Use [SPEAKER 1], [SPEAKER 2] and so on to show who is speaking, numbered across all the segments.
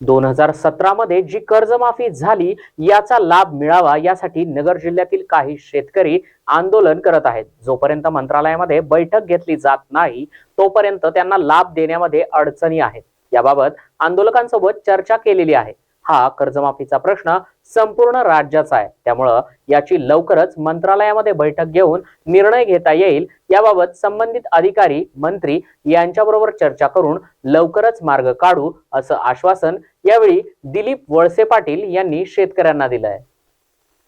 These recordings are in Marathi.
[SPEAKER 1] दोन हजार सतरामध्ये जी कर्जमाफी झाली याचा लाभ मिळावा यासाठी नगर जिल्ह्यातील काही शेतकरी आंदोलन करत आहेत. जोपर्यंत मंत्रालयामध्ये बैठक घेतली जात नाही तोपर्यंत त्यांना लाभ देण्यामध्ये अडचणी आहेत. याबाबत आंदोलकांसोबत चर्चा केलेली आहे. हा कर्जमाफीचा प्रश्न संपूर्ण राज्याचा आहे. त्यामुळं याची लवकरच मंत्रालयामध्ये बैठक घेऊन निर्णय घेता येईल. याबाबत संबंधित अधिकारी मंत्री यांच्याबरोबर चर्चा करून लवकरच मार्ग काढू असं आश्वासन यावेळी दिलीप वळसे पाटील यांनी शेतकऱ्यांना दिलं आहे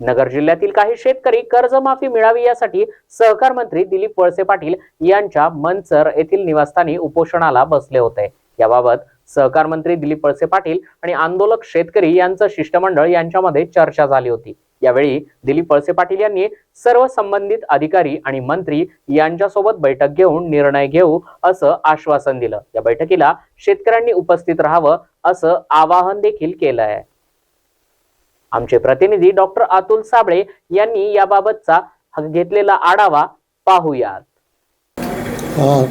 [SPEAKER 1] नगर जिल्ह्यातील काही शेतकरी कर्जमाफी मिळावी यासाठी सहकार मंत्री दिलीप वळसे पाटील यांच्या मनसर येथील निवासस्थानी उपोषणाला बसले होते. याबाबत सहकार मंत्री दिलीप वळसे पाटील आणि आंदोलक शेतकरी यांचं शिष्टमंडळ यांच्यामध्ये चर्चा झाली होती. यावेळी दिलीप वळसे पाटील यांनी सर्व संबंधित अधिकारी आणि मंत्री यांच्यासोबत बैठक घेऊन निर्णय घेऊ असं आश्वासन दिलं. या बैठकीला शेतकऱ्यांनी उपस्थित राहावं असं आवाहन देखील केलं आहे आमचे प्रतिनिधी डॉक्टर अतुल साबळे यांनी याबाबतचा घेतलेला आढावा पाहूयात.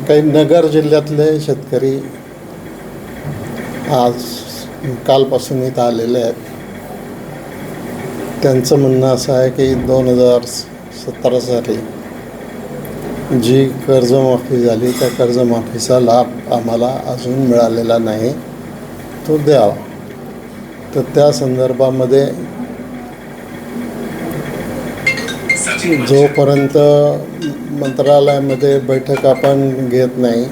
[SPEAKER 2] काही नगर जिल्ह्यातले शेतकरी आज कालपासून इथं आलेले आहेत. त्यांचं म्हणणं असं आहे की दोन हजार सतरा साली जी कर्जमाफी झाली त्या कर्जमाफीचा लाभ आम्हाला अजून मिळालेला नाही तो द्यावा. तर त्या संदर्भामध्ये जोपर्यंत मंत्रालयामध्ये बैठक आपण घेत नाही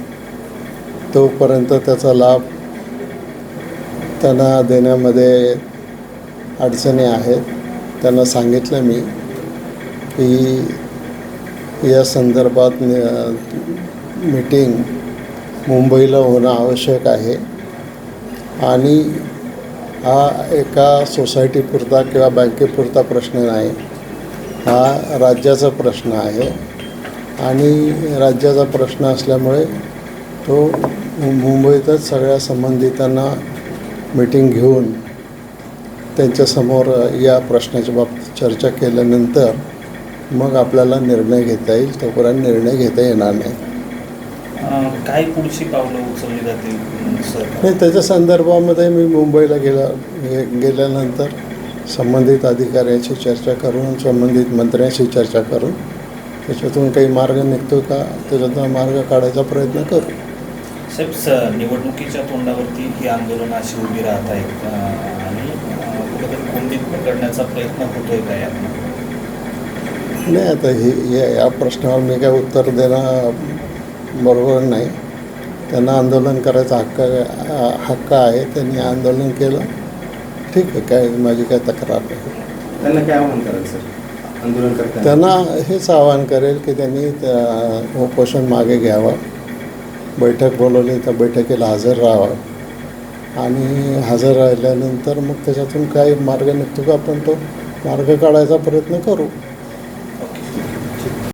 [SPEAKER 2] तोपर्यंत त्याचा लाभ त्यांना देण्यामध्ये अडचणी आहेत. त्यांना सांगितलं मी की या संदर्भात मीटिंग मुंबईला होणं आवश्यक आहे. आणि हा एका सोसायटीपुरता किंवा बँकेपुरता प्रश्न नाही. हा राज्याचा प्रश्न आहे. आणि राज्याचा प्रश्न असल्यामुळे तो मुंबईतच सगळ्या संबंधितांना मीटिंग घेऊन त्यांच्यासमोर या प्रश्नाच्या बाबतीत चर्चा केल्यानंतर मग आपल्याला निर्णय घेता येईल. तोपर्यंत निर्णय घेता येणार नाही.
[SPEAKER 3] काय पुढची पावलं उचलली जातील
[SPEAKER 2] नाही त्याच्या संदर्भामध्ये मी मुंबईला गेला गेल्यानंतर संबंधित अधिकाऱ्याशी चर्चा करून संबंधित मंत्र्यांशी चर्चा करून त्याच्यातून काही मार्ग निघतो का? त्याच्यातून मार्ग काढायचा प्रयत्न करू.
[SPEAKER 3] साहेब स निवडणुकीच्या तोंडावरती ही आंदोलनं अशी उभी राहत आहेत. आणि कुठेतरी कोंडीत पकडण्याचा प्रयत्न होतोय का यात?
[SPEAKER 2] नाही आता ही या या प्रश्नावर मी काय उत्तर देणं बरोबर नाही. त्यांना आंदोलन करायचा हक्क हक्क आहे त्यांनी आंदोलन केलं. ठीक आहे काय माझी काय तक्रार नाही.
[SPEAKER 4] त्यांना काय आव्हान सर? आंदोलन करताना?
[SPEAKER 2] त्यांना हेच आवाहन करेल की त्यांनी त्या उपोषण मागे घ्यावं. बैठक बोलवली तर बैठकीला हजर राहावं. आणि हजर राहिल्यानंतर मग त्याच्यातून काही मार्ग निघतो का? आपण तो मार्ग काढायचा प्रयत्न करू.